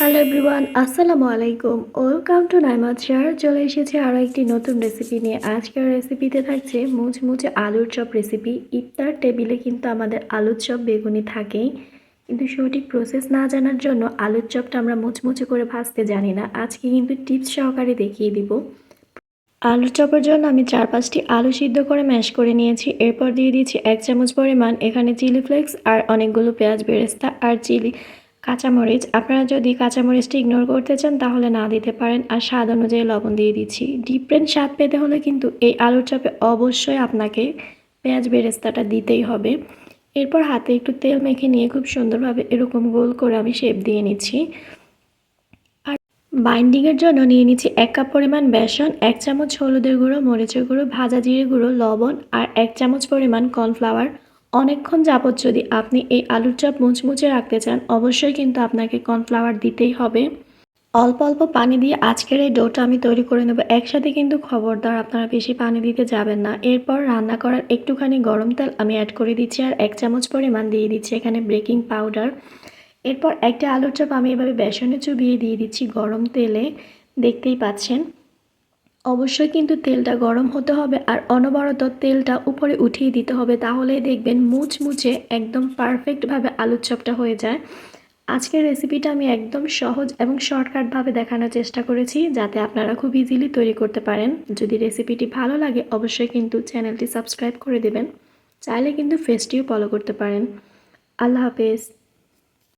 Hello everyone আসসালামু আলাইকুম welcome to নাইমাদ share চলে এসেছে আরও একটি নতুন রেসিপি নিয়ে। আজকের রেসিপিতে থাকছে মুচমুচে আলুর চপ রেসিপি ইফতার টেবিলে কিন্তু আমাদের আলুর চপ বেগুনি থাকেই। কিন্তু সঠিক প্রসেস না জানার জন্য আলুর চপটা আমরা মুচমুচে করে ভাজতে জানি না। আজকে কিন্তু টিপস সহকারে দেখিয়ে দিব। আলুর চপের জন্য আমি চার পাঁচটি আলু সিদ্ধ করে ম্যাশ করে নিয়েছি। এরপর দিয়ে দিয়েছি এক চামচ পরিমাণ এখানে চিলি ফ্লেক্স আর অনেকগুলো পেঁয়াজ বেরেস্তা আর চিলি কাঁচামরিচ, আপনারা যদি কাঁচামরিচটা ইগনোর করতে চান, তাহলে না দিতে পারেন। আর স্বাদ অনুযায়ী লবণ দিয়ে দিচ্ছি। ডিফারেন্ট স্বাদ পেতে হলে কিন্তু এই আলুর চপে অবশ্যই আপনাকে পেঁয়াজ বেরেস্তাটা দিতেই হবে। এরপর হাতে একটু তেল মেখে নিয়ে খুব সুন্দরভাবে এরকম গোল করে আমি শেপ দিয়ে নিচ্ছি। আর বাইন্ডিংয়ের জন্য নিয়ে নিচ্ছি এক কাপ পরিমাণ বেসন, এক চামচ হলুদের গুঁড়ো, মরিচের গুঁড়ো, ভাজা জিরে গুঁড়ো, লবণ, আর এক চামচ পরিমাণ কর্নফ্লাওয়ার অনেকক্ষণ যাবত যদি আপনি এই আলুর চপ মুচমুচে রাখতে চান, অবশ্যই কিন্তু আপনাকে কর্নফ্লাওয়ার দিতেই হবে। অল্প অল্প পানি দিয়ে আজকের এই ডোটা আমি তৈরি করে নেব। একসাথে কিন্তু খবরদার আপনারা বেশি পানি দিতে যাবেন না। এরপর রান্না করার একটুখানি গরম তেল আমি অ্যাড করে দিচ্ছি আর এক চামচ পরিমাণ দিয়ে দিচ্ছি এখানে বেকিং পাউডার এরপর একটা আলুর চপ আমি এভাবে বেসনে চুবিয়ে দিয়ে দিচ্ছি গরম তেলে। দেখতেই পাচ্ছেন। অবশ্যই কিন্তু তেলটা গরম হতে হবে আর অনবরত তেলটা উপরে উঠিয়ে দিতে হবে। তাহলেই দেখবেন মুচমুচে একদম পারফেক্টভাবে আলুর চপটা হয়ে যায়। আজকের রেসিপিটা আমি একদম সহজ এবং শর্টকাটভাবে দেখানোর চেষ্টা করেছি যাতে আপনারা খুব ইজিলি তৈরি করতে পারেন। যদি রেসিপিটি ভালো লাগে, অবশ্যই কিন্তু চ্যানেলটি সাবস্ক্রাইব করে দেবেন। চাইলে কিন্তু ফেসটিও ফলো করতে পারেন। আল্লাহ হাফেজ।